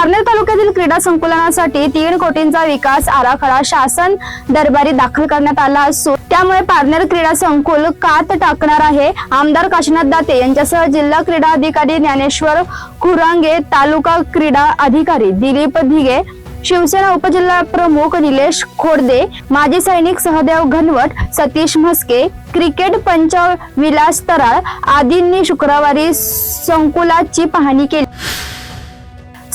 पारनेर तालुक्यातील क्रीडा संकुलनासाठी तीन कोटींचा विकास आराखडा शासन दरबारी दाखल करण्यात आला असून त्यामुळे पारनेर क्रीडा संकुल कात टाकणार आहे. आमदार काशीनाथ दाते यांच्यासह जिल्हा क्रीडा अधिकारी ज्ञानेश्वर खुरांगे तालुका क्रीडा अधिकारी दिलीप धिगे शिवसेना उपजिल्हा प्रमुख निलेश खोडदे माजी सैनिक सहदेव घनवट सतीश म्हस्के क्रिकेट पंच विलास तराळ आदींनी शुक्रवारी संकुलाची पाहणी केली.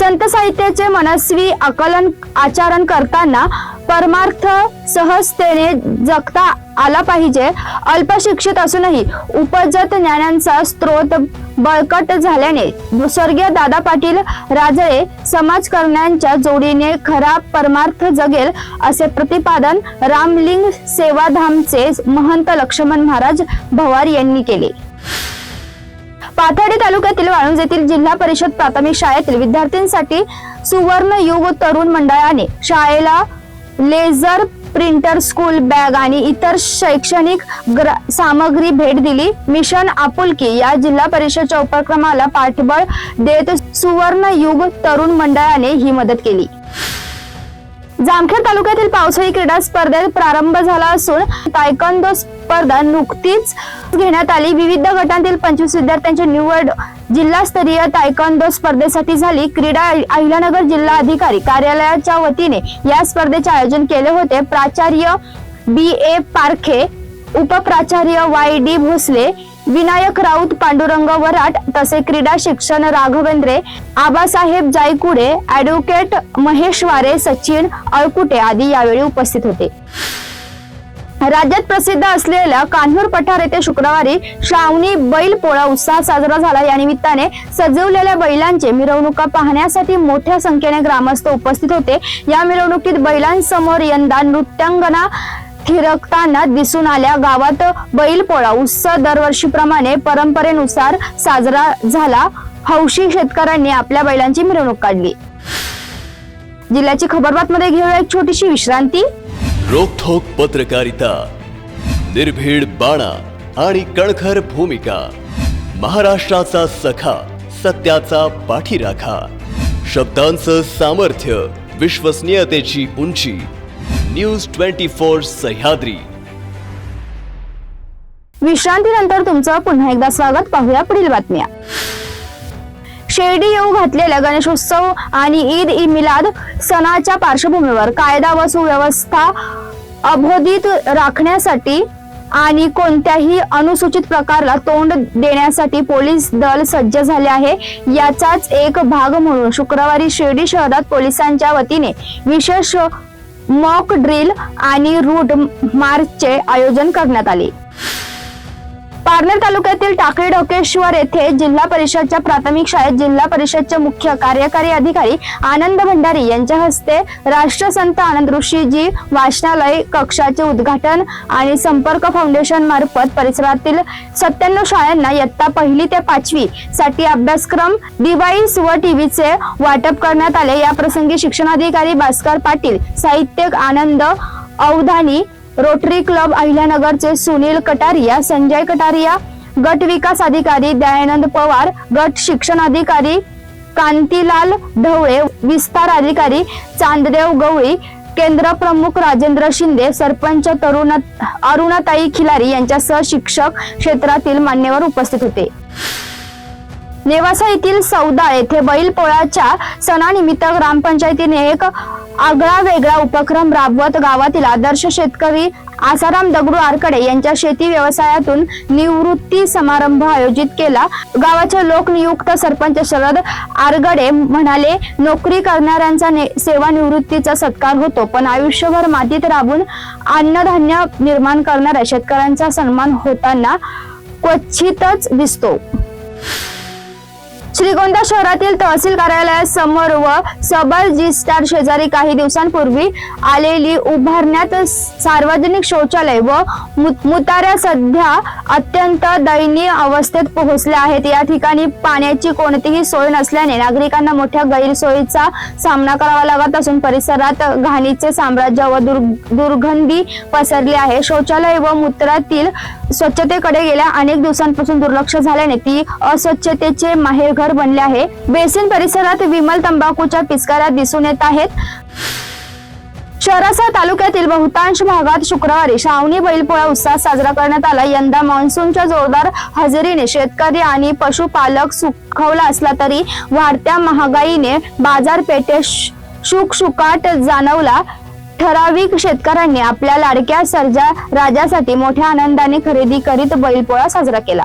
संत साहित्याचे मनस्वी आकलन आचरण करताना परमार्थ सहजतेने जगता आला पाहिजे. अल्पशिक्षित असूनही उपजत ज्ञानांचा स्रोत बळकट झाल्याने स्वर्गीय दादा पाटील राजळे समाजकरण्यांच्या जोडीने खरा परमार्थ जगेल असे प्रतिपादन रामलिंग सेवाधामचे महंत लक्ष्मण महाराज भवार यांनी केले. पाथर्डी तालुक्यातील वाळुंज येथील जिल्हा परिषद प्राथमिक शाळेतील विद्यार्थ्यांसाठी सुवर्ण युग तरुण मंडळाने शाळेला लेझर प्रिंटर स्कूल बॅग आणि इतर शैक्षणिक ग्र- सामग्री भेट दिली. मिशन आपुलकी या जिल्हा परिषदच्या उपक्रमाला पाठबळ देत सुवर्ण युग तरुण मंडळाने ही मदत केली. जामखेड तालुक्यातील पावसाळी क्रीडा स्पर्धेत प्रारंभ झाला असून तायकंदो स्पर्धा नुकतीच घेण्यात आली. विविध गटांतील पंचवीस विद्यार्थ्यांची निवड जिल्हास्तरीय तायकंदो स्पर्धेसाठी झाली. क्रीडा अहिल्यानगर जिल्हा अधिकारी कार्यालयाच्या वतीने या स्पर्धेचे आयोजन केले होते. प्राचार्य बी ए पारखे उपप्राचार्य वाय डी भोसले विनायक राऊत पांडुरंग वराट तसे क्रीडा शिक्षण राघवेंद्रे आबासाहेब जायकुडे ऍडव्होकेट महेशवारे सचिन अळकुटे आदी यावेळी उपस्थित होते. राज्यात प्रसिद्ध असलेल्या कान्हूर पठार येथे शुक्रवारी श्रावणी बैल पोळा उत्साह साजरा झाला. या निमित्ताने सजवलेल्या बैलांचे मिरवणुका पाहण्यासाठी मोठ्या संख्येने ग्रामस्थ उपस्थित होते. या मिरवणुकीत बैलांसमोर यंदा नृत्यांगना थिरकताना दिसून आल्या गावात बैलपोळा उत्सव दरवर्षीप्रमाणे परंपरेनुसार साजरा झाला. हौशी शेतकऱ्यांनी आपल्या बैलांची मिरवणूक काढली. जिल्ह्याची खबरबात मध्ये घेऊया एक छोटीशी विश्रांती. रोखोक पत्रकारिता निर्भीड बाणा आणि कणखर भूमिका महाराष्ट्राचा सखा सत्याचा पाठीराखा शब्दांचं सामर्थ्य विश्वसनीयतेची उंची न्यूज ट्वेंटी फोर सह्याद्री. विश्रांतीनंतर तुमचं पुन्हा एकदा स्वागत. पाहूया पुढील बातम्या. शिर्डी येऊ घातलेल्या गणेशोत्सव आणि ईद ई मिलाद सणाच्या पार्श्वभूमीवर कायदा व सुव्यवस्था अबोधित राखण्यासाठी आणि कोणत्याही अनुसूचित प्रकारला तोंड देण्यासाठी पोलीस दल सज्ज झाले आहे. याचाच एक भाग म्हणून शुक्रवारी शिर्डी शहरात पोलिसांच्या वतीने विशेष मॉक ड्रिल आणि रूट मार्चचे आयोजन करण्यात आले. पारनेर तालुक्यातील टाकळी डोकेश्वर येथे जिल्हा परिषदच्या प्राथमिक शाळेत जिल्हा परिषदचे मुख्य कार्यकारी अधिकारी आनंद भंडारी यांच्या हस्ते राष्ट्रसंत आनंद ऋषीजी वाचनालय कक्षाचे उद्घाटन आणि संपर्क फाउंडेशन मार्फत परिसरातील सत्त्याण्णव शाळांना इयत्ता पहिली ते पाचवी साठी अभ्यासक्रम डिव्हाइस व टीव्हीचे वाटप करण्यात आले. या प्रसंगी शिक्षणाधिकारी भास्कर पाटील साहित्यिक आनंद अवधानी रोटरी क्लब अहिल्यानगरचे सुनील कटारिया संजय कटारिया गट विकास अधिकारी दयानंद पवार गट शिक्षण अधिकारी कांतीलाल ढवळे विस्तार अधिकारी चांददेव गवळी केंद्र प्रमुख राजेंद्र शिंदे सरपंच तरुण अरुणाताई खिलारी यांच्यासह शिक्षक क्षेत्रातील मान्यवर उपस्थित होते. नेवासा येथील सौदा येथे बैलपोळ्याच्या सणानिमित्त ग्रामपंचायतीने एक आगळा वेगळा उपक्रम राबवत गावातील आदर्श शेतकरी आसाराम दगडू आरकडे यांच्या शेती व्यवसायातून निवृत्ती समारंभ आयोजित केला. गावाचे लोकनियुक्त सरपंच शरद आरगडे म्हणाले नोकरी करणाऱ्यांचा ने- सेवानिवृत्तीचा सत्कार होतो पण आयुष्यभर मातीत राबून अन्नधान्य निर्माण करणाऱ्या शेतकऱ्यांचा सन्मान होताना क्वचितच दिसतो. श्रीगोंदा शहरातील तहसील कार्यालयासमोर व सबल जी स्टार शेजारी काही दिवसांपूर्वी आलेली उभारण्यात सार्वजनिक शौचालय व मु- मुताऱ्या सध्या अत्यंत दयनीय अवस्थेत पोहोचल्या आहेत. या ठिकाणी पाण्याची कोणतीही सोय नसल्याने नागरिकांना मोठ्या गैरसोयीचा सामना करावा लागत असून परिसरात घाणीचे साम्राज्य व दुर्- दुर्गंधी पसरली आहे. शौचालय व मूत्रातील स्वच्छतेकडे गेल्या अनेक दिवसांपासून दुर्लक्ष झाल्याने ती अस्वच्छतेचे माहेरघर बनले आहे. बेसिन परिसरात विमल तंबाखूच्या पिचकाऱ्या दिसून येत आहेत. शहरासह तालुक्यातील बहुतांश भागात शुक्रवारी श्रावणी बैलपोळा उत्साह साजरा करण्यात आला. यंदा मान्सूनच्या जोरदार हजेरीने शेतकरी आणि पशुपालक सुखवला असला तरी वाढत्या महागाईने बाजारपेठेत शुकशुकाट जाणवला. ठराविक शेतकऱ्यांनी आपल्या लाडक्या सर्जा राजासाठी मोठ्या आनंदाने खरेदी करीत बैलपोळा साजरा केला.